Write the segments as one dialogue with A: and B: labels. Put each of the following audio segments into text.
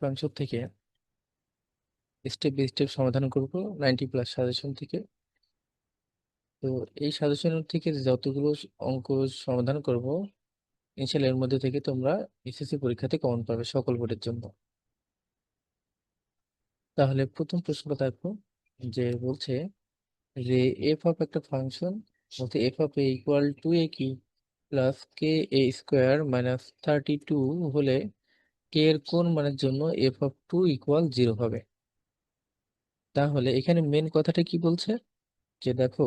A: Function থেকে step by step সমাধান করব নাইনটি প্লাস সাজেশন থেকে। তো এই সাজেশন থেকে যতগুলো অঙ্ক সমাধান করব ইনশাল্লাহ এর মধ্যে থেকে তোমরা এসএসসি পরীক্ষাতে কমন পাবে সকল বোর্ডের জন্য। তাহলে প্রথম প্রশ্নটা দেখো, যে বলছে যে এফ অফ একটা ফাংশন বলতে f of a equal to a কি? Plus k a square minus thirty two হলে কে এর কোন মানের জন্য f of two equal zero হবে? তাহলে এখানে মেন কথাটা কি বলছে? যে দেখো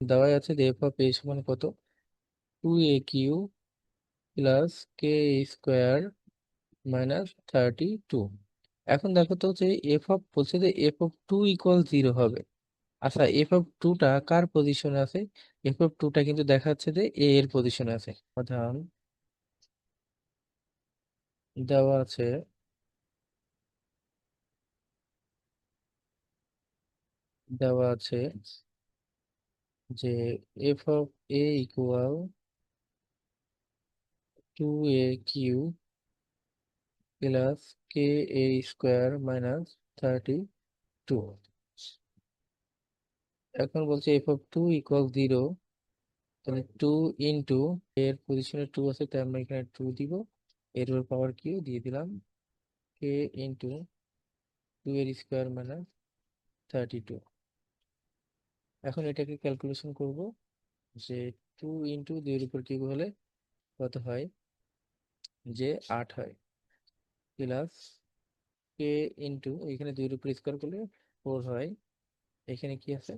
A: দেওয়া আছে যে এফ অফ এ সমান কত? Two a cube plus k square minus thirty two এখন দেখো তো যে এফ অফ বলছে যে f of two equal zero হবে। আচ্ছা এফ অফ টুটা কার পজিশনে আছে? এফ অফ টুটা কিন্তু দেখা যাচ্ছে যে এ এর পজিশনে আছে। সমাধান দেওয়া আছে। দেওয়া আছে যে f of a equal to a cube plus k a square minus thirty two এখন বলছে f of two equal zero তাহলে টু ইন্টু এর পজিশনে টু আছে, তাই আমরা এখানে টু দিব। এর পাওয়ার কিউ দিয়ে দিলাম কে ইন্টু টু এর স্কোয়ার মাইনাস থার্টি টু এখন এটাকে ক্যালকুলেশন করব যে টু ইন্টু দুইয়ের উপর কিউ হলে কত হয়? যে আট হয়। প্লাস কে ইন্টু এখানে দুইয়ের উপর স্কোয়ার করলে ফোর হয়। এখানে কি আছে?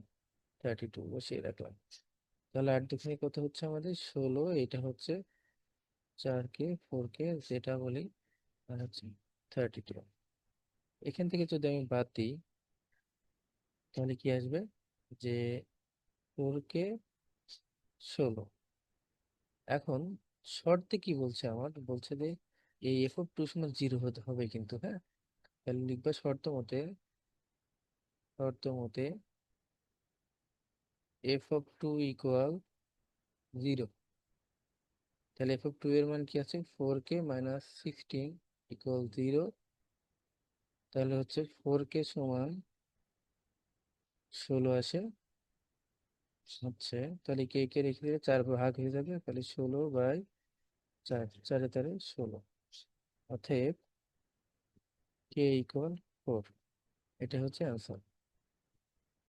A: থার্টি টু বসিয়ে রাখলাম। তাহলে আট দুখানে কত হচ্ছে আমাদের? ষোলো, এটা হচ্ছে চার কে ফোর কে যেটা বলি, আর হচ্ছে থার্টি টু এখান থেকে যদি আমি বাদ দিই, তাহলে কি আসবে? যে ফোর কে ষোলো। এখন শর্তে কি বলছে আমার? বলছে যে এই এফ অফ টু সমান জিরো হতে হবে কিন্তু হ্যাঁ? তাহলে লিখবা শর্ত মতে শর্ত মতে f of two equal zero তাহলে এফ অফ টু এর মান কি আছে? Four k minus sixteen equal zero তাহলে হচ্ছে ফোর কে সমান ষোলো আসে। হচ্ছে, তাহলে কে কে রেখে দিলে চার ভাগ হয়ে যাবে, তাহলে ষোলো বাই চার, চারে চারে ষোলো। অতএব কে ইকুয়াল ফোর এটা হচ্ছে অ্যান্সার